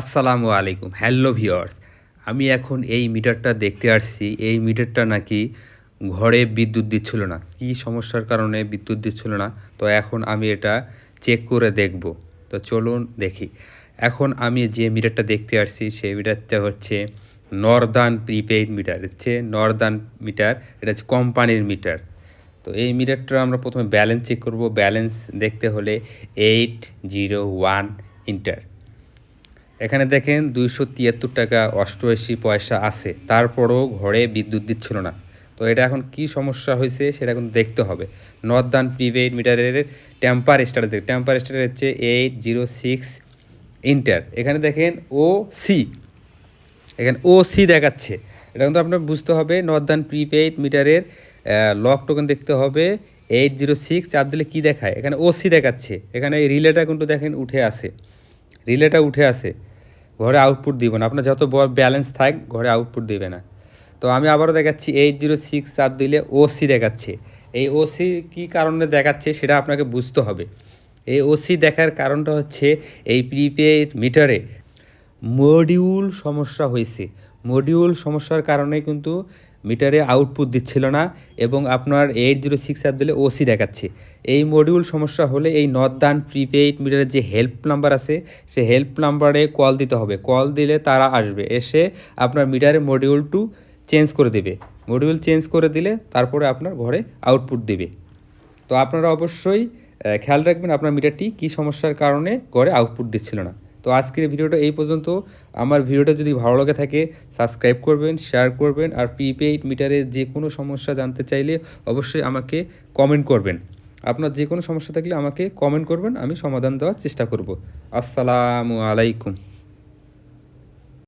আসসালামু আলাইকুম। Hello viewers আমি এখন এই মিটারটা দেখতে আসছি। এই মিটারটা নাকি ঘরে বিদ্যুৎ দিচ্ছিল না। কি সমস্যার কারণে বিদ্যুৎ দিচ্ছিল না? তো এখন আমি এটা চেক করে দেখব। তো চলুন দেখি। এখন আমি যে মিটারটা দেখতে আসছি, সেই মিটারটা হচ্ছে নর্দার্ন প্রিপেইড মিটার। হচ্ছে নর্দার্ন মিটার, এটা হচ্ছে কোম্পানির মিটার। তো এই মিটারটা আমরা প্রথমে ব্যালেন্স চেক করব। ব্যালেন্স দেখতে হলে এইট জিরো ওয়ান ইন্টার এখানে দেখেন দুইশো তিয়াত্তর টাকা অষ্টআশি পয়সা আছে। তারপরও ঘরে বিদ্যুৎ দিচ্ছিল না। তো এটা এখন কি সমস্যা হয়েছে সেটা কিন্তু দেখতে হবে। নর্দার্ন প্রিপেইড মিটারের টেম্পার স্টার দেখ টেম্পার স্টার হচ্ছে এইট জিরো সিক্স ইন্টার। এখানে দেখেন ও সি এখানে ও সি দেখাচ্ছে। এটা কিন্তু আপনার বুঝতে হবে, নর্দার্ন প্রিপেইড মিটারের লক টোকেন দেখতে হবে। এইট জিরো সিক্স, চাপ দিলে কী দেখায়? এখানে ও সি দেখাচ্ছে। এখানে রিলেটা কিন্তু দেখেন উঠে আসে রিলেটা উঠে আসে ঘরে আউটপুট দিব না। আপনার যত ব্যালেন্স থাক, ঘরে আউটপুট দেবে না। তো আমি আবারও দেখাচ্ছি এইট জিরো সিক্স চাপ দিলে ওসি দেখাচ্ছে। এই ওসি কি কারণে দেখাচ্ছে সেটা আপনাকে বুঝতে হবে। এই ওসি দেখার কারণটা হচ্ছে, এই প্রিপেড মিটারে মডিউল সমস্যা হয়েছে। মডিউল সমস্যার কারণে কিন্তু মিটারে আউটপুট দিচ্ছিল না এবং আপনার এইট জিরো সিক্স অ্যাপ দিলে ওসি দেখাচ্ছে। এই মডিউল সমস্যা হলে এই নর্দার্ন প্রিপেইড মিটারের যে হেল্প নাম্বার আছে, সে হেল্প নাম্বারে কল দিতে হবে। কল দিলে তারা আসবে, এসে আপনার মিটারের মডিউল টু চেঞ্জ করে দেবে। মডিউল চেঞ্জ করে দিলে তারপরে আপনার ঘরে আউটপুট দেবে। তো আপনারা অবশ্যই খেয়াল রাখবেন আপনার মিটারটি কী সমস্যার কারণে ঘরে আউটপুট দিচ্ছিল না। তো আজকের ভিডিওটা এই পর্যন্ত। আমার ভিডিওটা যদি ভালো লাগে থাকে সাবস্ক্রাইব করবেন শেয়ার করবেন আর প্রিপেইড মিটারে যে কোনো সমস্যা জানতে চাইলে অবশ্যই আমাকে কমেন্ট করবেন। আপনার যে কোনো সমস্যা থাকলে আমাকে কমেন্ট করবেন, আমি সমাধান দেওয়ার চেষ্টা করব। আসসালামু আলাইকুম।